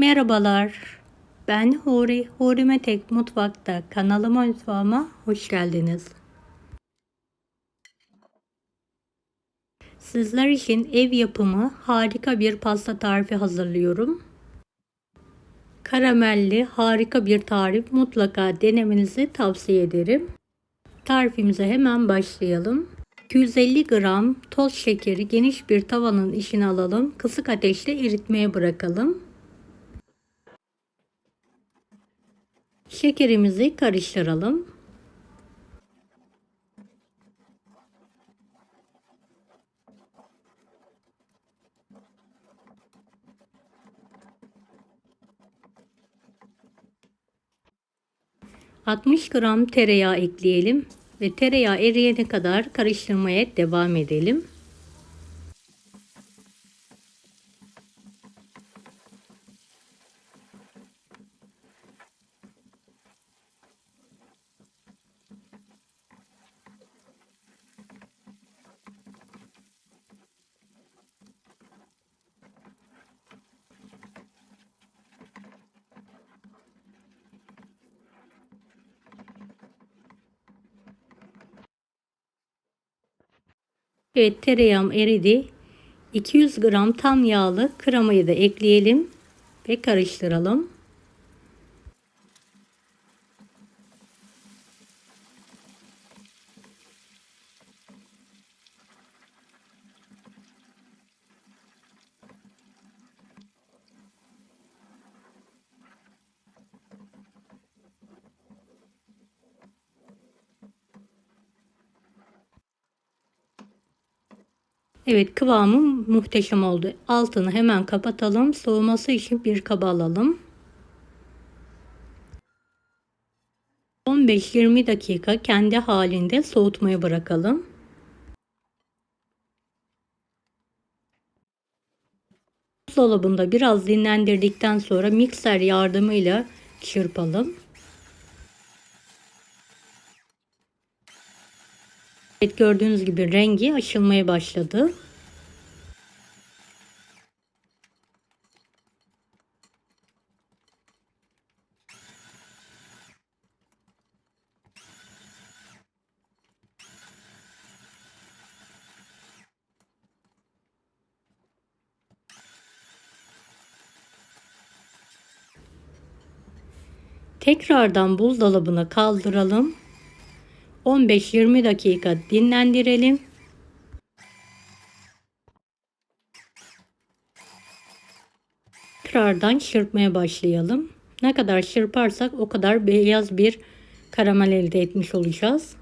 Merhabalar. Ben Huri. Huri Metek Mutfak'ta kanalıma mutfağıma hoş geldiniz. Sizler için ev yapımı harika bir pasta tarifi hazırlıyorum. Karamelli harika bir tarif mutlaka denemenizi tavsiye ederim. Tarifimize hemen başlayalım. 250 gram toz şekeri geniş bir tavanın içine alalım. Kısık ateşte eritmeye bırakalım. Şekerimizi karıştıralım. ...60 gram tereyağı ekleyelim ve tereyağı eriyene kadar karıştırmaya devam edelim. Evet tereyağım eridi. 200 gram tam yağlı kremayı da ekleyelim ve karıştıralım. Evet kıvamı muhteşem oldu. Altını hemen kapatalım. Soğuması için bir kaba alalım. 15-20 dakika kendi halinde soğutmaya bırakalım. Buzdolabında biraz dinlendirdikten sonra mikser yardımıyla çırpalım. Evet gördüğünüz gibi rengi açılmaya başladı. Tekrardan buzdolabına kaldıralım 15-20 dakika dinlendirelim. Tekrardan çırpmaya başlayalım. Ne kadar çırparsak o kadar beyaz bir karamel elde etmiş olacağız.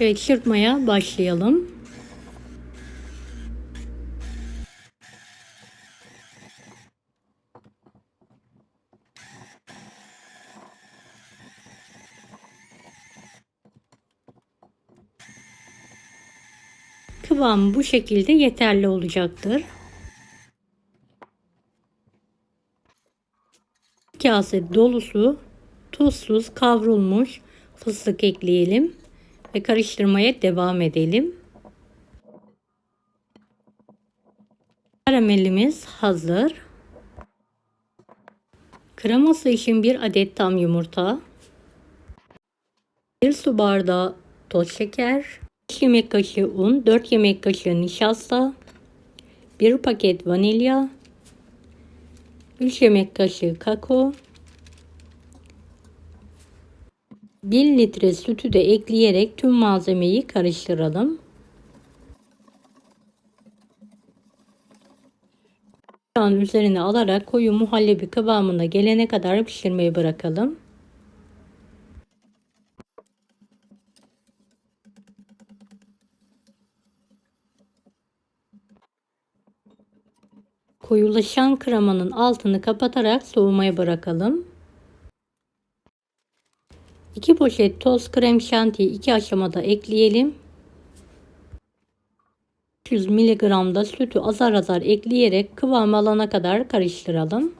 Evet çırpmaya başlayalım. Kıvam bu şekilde yeterli olacaktır. Kase dolusu tuzsuz kavrulmuş fıstık ekleyelim ve karıştırmaya devam edelim. Karamelimiz hazır. Kreması için bir adet tam yumurta, bir su bardağı toz şeker, 5 yemek kaşığı un, 4 yemek kaşığı nişasta, 1 paket vanilya, 3 yemek kaşığı kakao, 1 litre sütü de ekleyerek tüm malzemeyi karıştıralım. Yağın üzerine alarak koyu muhallebi kıvamına gelene kadar pişirmeyi bırakalım. Koyulaşan kremanın altını kapatarak soğumaya bırakalım. 2 poşet toz krem şantiyi 2 aşamada ekleyelim. 300 mg da sütü azar azar ekleyerek kıvam alana kadar karıştıralım.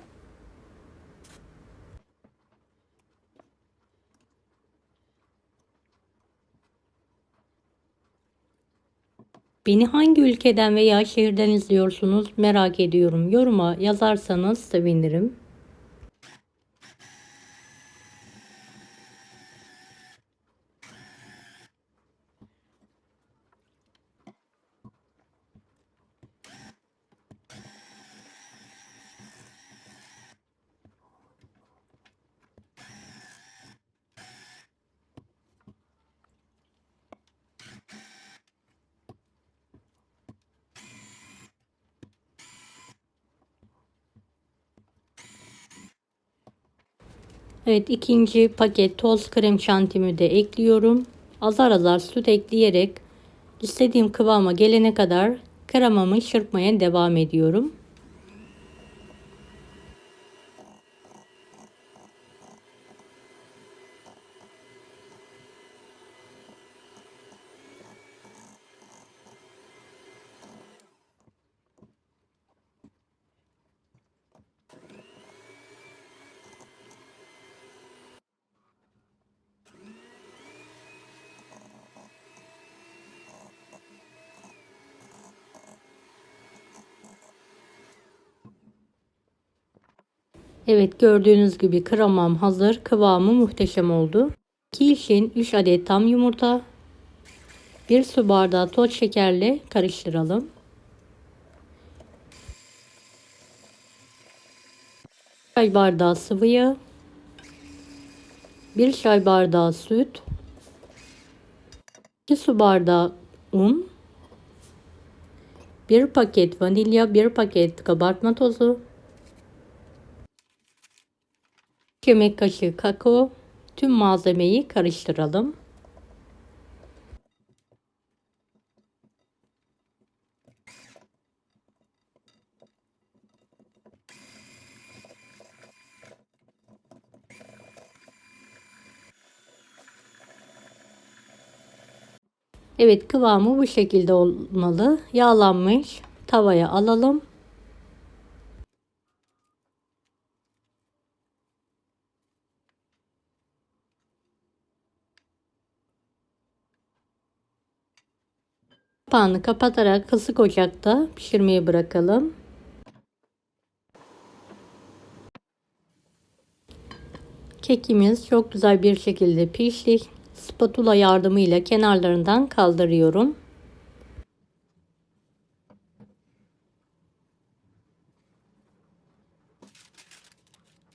Beni hangi ülkeden veya şehirden izliyorsunuz merak ediyorum. Yoruma yazarsanız sevinirim. Evet ikinci paket toz krem şantimi de ekliyorum. Azar azar süt ekleyerek istediğim kıvama gelene kadar kremamı çırpmaya devam ediyorum. Evet gördüğünüz gibi kremam hazır. Kıvamı muhteşem oldu. 2 için 3 adet tam yumurta. 1 su bardağı toz şekerle karıştıralım. çay bardağı sıvı yağ. 1 çay bardağı süt. 2 su bardağı un. 1 paket vanilya, 1 paket kabartma tozu, yemek kaşığı kakao. Tüm malzemeyi karıştıralım. Evet kıvamı bu şekilde olmalı. Yağlanmış tavaya alalım. Kapağını kapatarak kısık ocakta pişirmeye bırakalım. Kekimiz çok güzel bir şekilde pişti. Spatula yardımıyla kenarlarından kaldırıyorum.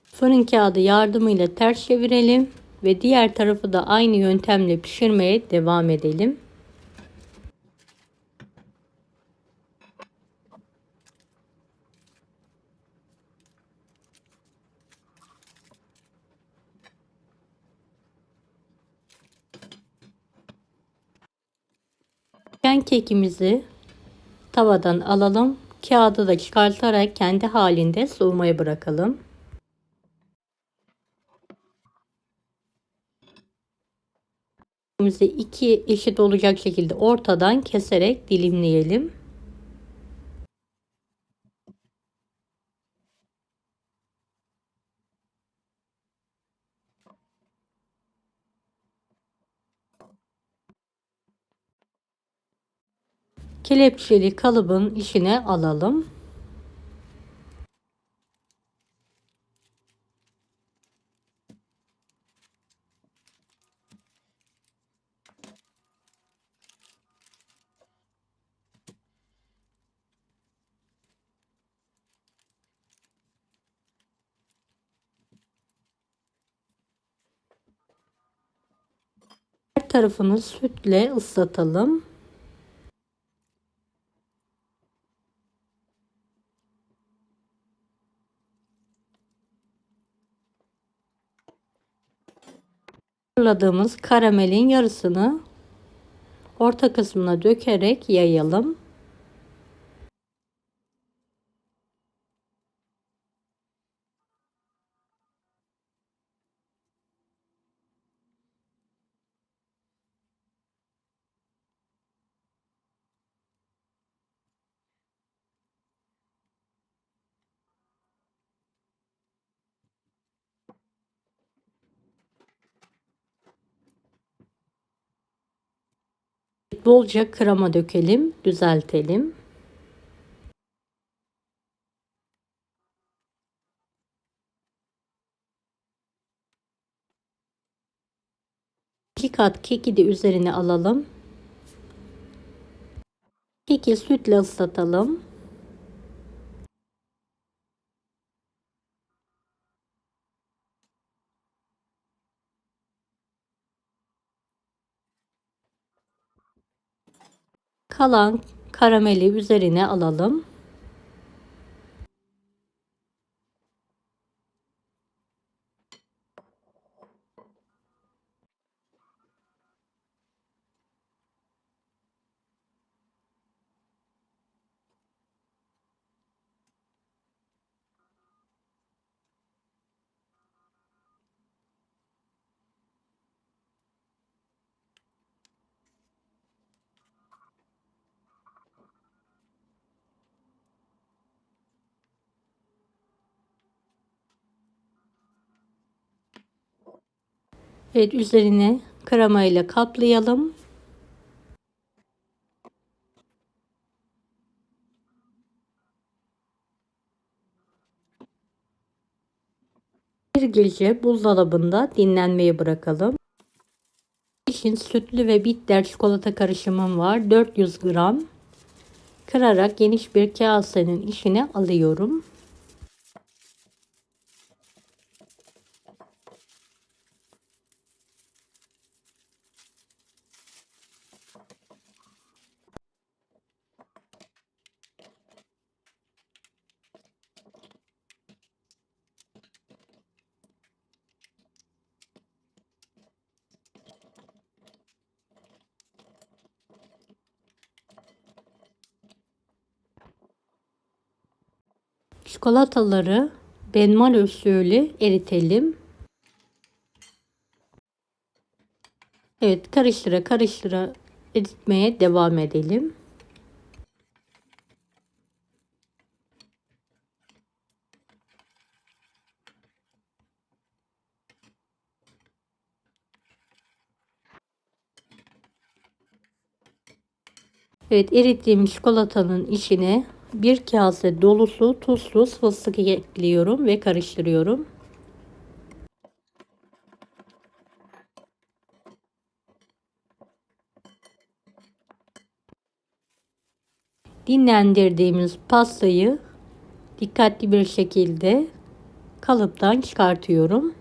Fırın kağıdı yardımıyla ters çevirelim ve diğer tarafı da aynı yöntemle pişirmeye devam edelim. Kekimizi tavadan alalım. Kağıdı da çıkartarak kendi halinde soğumaya bırakalım. Kekimizi iki eşit olacak şekilde ortadan keserek dilimleyelim. Kelepçeli kalıbın içine alalım. Tarafını sütle ıslatalım. Hazırladığımız karamelin yarısını orta kısmına dökerek yayalım. Bolca krema dökelim, düzeltelim. İki kat keki de üzerine alalım. Keki sütle ıslatalım. Kalan karameli üzerine alalım. Evet üzerine krema ile kaplayalım. Bir gece buzdolabında dinlenmeye bırakalım. İçin sütlü ve bitter çikolata karışımım var. 400 gram. Kırarak geniş bir kasenin içine alıyorum. Çikolataları benmal usulü eritelim. Evet karıştıra karıştıra eritmeye devam edelim. Evet erittiğim çikolatanın içine bir kase dolusu tuzsuz fıstık ekliyorum ve karıştırıyorum. Dinlendirdiğimiz pastayı dikkatli bir şekilde kalıptan çıkartıyorum.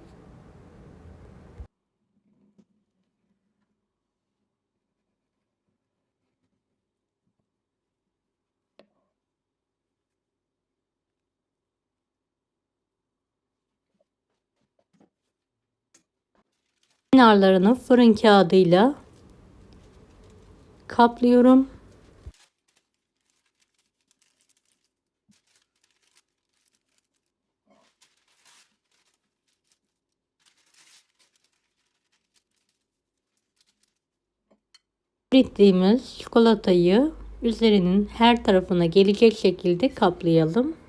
Kenarlarını fırın kağıdıyla kaplıyorum. Erittiğimiz çikolatayı üzerinin her tarafına gelecek şekilde kaplayalım.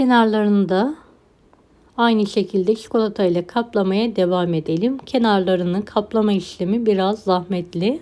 Kenarlarını da aynı şekilde çikolata ile kaplamaya devam edelim. Kenarlarını kaplama işlemi biraz zahmetli.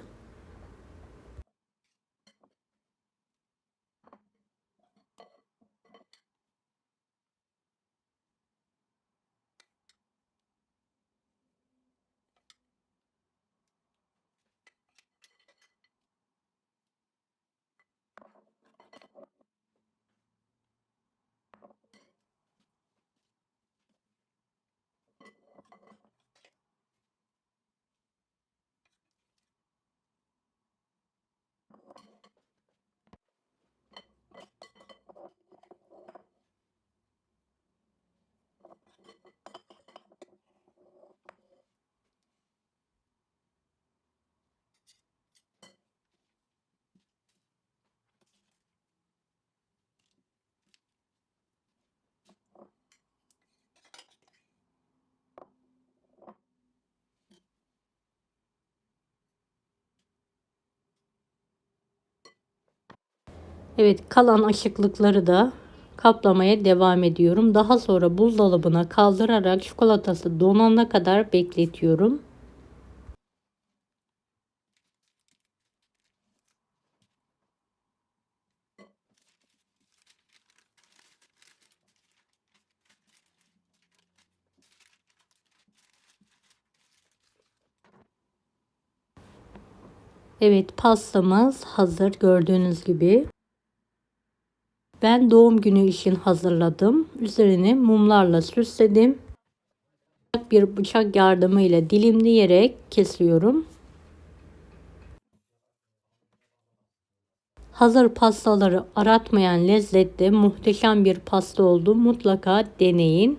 Evet kalan aşıklıkları da kaplamaya devam ediyorum. Daha sonra buzdolabına kaldırarak çikolatası donana kadar bekletiyorum. Evet pastamız hazır gördüğünüz gibi. Ben doğum günü için hazırladım. Üzerini mumlarla süsledim. Bir bıçak yardımıyla dilimleyerek kesiyorum. Hazır pastaları aratmayan lezzette muhteşem bir pasta oldu. Mutlaka deneyin.